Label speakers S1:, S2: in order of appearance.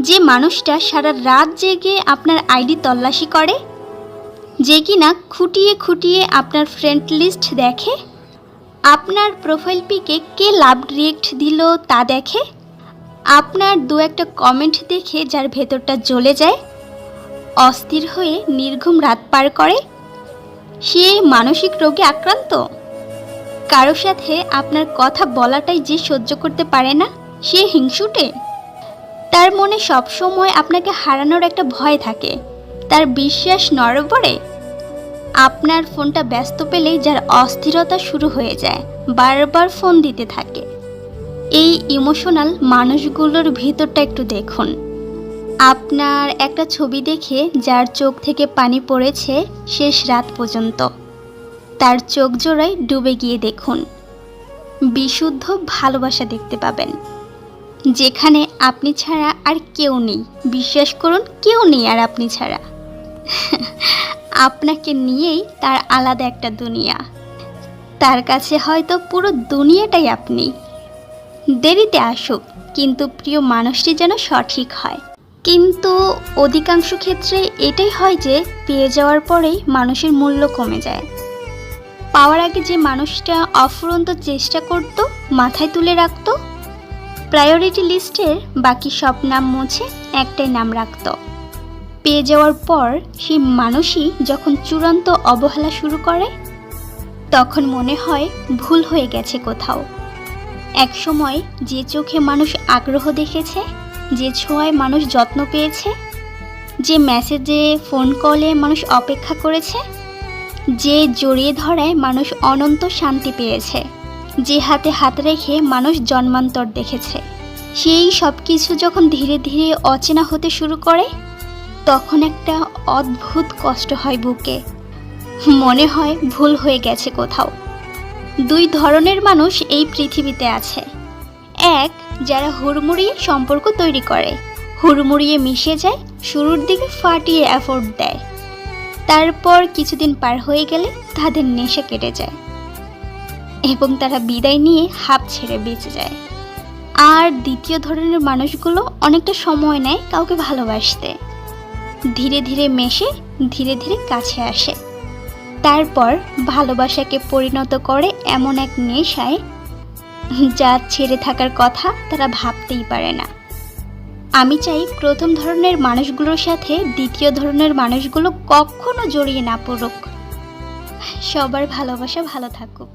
S1: যে মানুষটা সারা রাত জেগে আপনার আইডি তল্লাশি করে? যে কিনা খুঁটিয়ে খুঁটিয়ে আপনার ফ্রেন্ড লিস্ট দেখে? আপনার প্রোফাইল পিকে কে লাভ রিয়েক্ট দিল তা দেখে? আপনার দু একটা কমেন্ট দেখে যার ভেতরটা জ্বলে যায়? অস্থির হয়ে নির্ঘুম রাত পার করে? সে মানসিক রোগে আক্রান্ত? কারও সাথে আপনার কথা বলাটাই যে সহ্য করতে পারে না, সে হিংসুটে? তার মনে সবসময় আপনাকে হারানোর একটা ভয় থাকে। তার বিশ্বাস নড়বড়ে? আপনার ফোনটা ব্যস্ত পেলেই যার অস্থিরতা শুরু হয়ে যায়, বারবার ফোন দিতে থাকে। এই ইমোশনাল মানুষগুলোর ভিতরটা একটু দেখুন। আপনার একটা ছবি দেখে যার চোখ থেকে পানি পড়েছে শেষ রাত পর্যন্ত। তার চোখ জোড়ায় ডুবে গিয়ে দেখুন। বিশুদ্ধ ভালোবাসা দেখতে পাবেন। যেখানে আপনি ছাড়া আর কেউ নেই। বিশ্বাস করুন, কেউ নেই আর আপনি ছাড়া। আপনাকে নিয়েই তার আলাদা একটা দুনিয়া। তার কাছে হয়তো পুরো দুনিয়াটাই আপনি। দেরিতে আসুক, কিন্তু প্রিয় মানুষটি যেন সঠিক হয়। কিন্তু অধিকাংশ ক্ষেত্রে এটাই হয় যে, পেয়ে যাওয়ার পরেই মানুষের মূল্য কমে যায়। পাওয়ার আগে যে মানুষটা অফুরন্ত চেষ্টা করত, মাথায় তুলে রাখতো প্রায়োরিটি লিস্টের বাকি সব নাম মুছে একটাই নাম রাখত। পেয়ে যাওয়ার পর সেই মানুষই যখন চূড়ান্ত অবহেলা শুরু করে, তখন মনে হয় ভুল হয়ে গেছে কোথাও। এক সময় যে চোখে মানুষ আগ্রহ দেখেছে, যে ছোঁয়ায় মানুষ যত্ন পেয়েছে, যে মেসেজে ফোন কলে মানুষ অপেক্ষা করেছে যে জড়িয়ে ধরায় মানুষ অনন্ত শান্তি পেয়েছে, যে হাতে হাত রেখে মানুষ জন্মান্তর দেখেছে। সেই সব কিছু যখন ধীরে ধীরে অচেনা হতে শুরু করে, তখন একটা অদ্ভুত কষ্ট হয় বুকে। মনে হয় ভুল হয়ে গেছে কোথাও। দুই ধরনের মানুষ এই পৃথিবীতে আছে। এক, যারা হুড়মুড়িয়ে সম্পর্ক তৈরি করে। হুড়মুড়িয়ে মিশে যায়, শুরুর দিকে ফাটিয়ে অ্যাফোর্ড দেয়। তারপর কিছুদিন পার হয়ে গেলে তাদের নেশা কেটে যায় এবং তারা বিদায় নিয়ে হাঁপ ছেড়ে বেঁচে যায়। আর দ্বিতীয় ধরনের মানুষগুলো অনেকটা সময় নেয় কাউকে ভালোবাসতে। ধীরে ধীরে মেশে, ধীরে ধীরে কাছে আসে। তারপর ভালোবাসাকে পরিণত করে এমন এক নেশায় যা ছেড়ে থাকার কথা তারা ভাবতেই পারে না। আমি চাই প্রথম ধরনের মানুষগুলোর সাথে দ্বিতীয় ধরনের মানুষগুলো কখনো জড়িয়ে না পড়ুক। সবার ভালোবাসা ভালো থাকুক।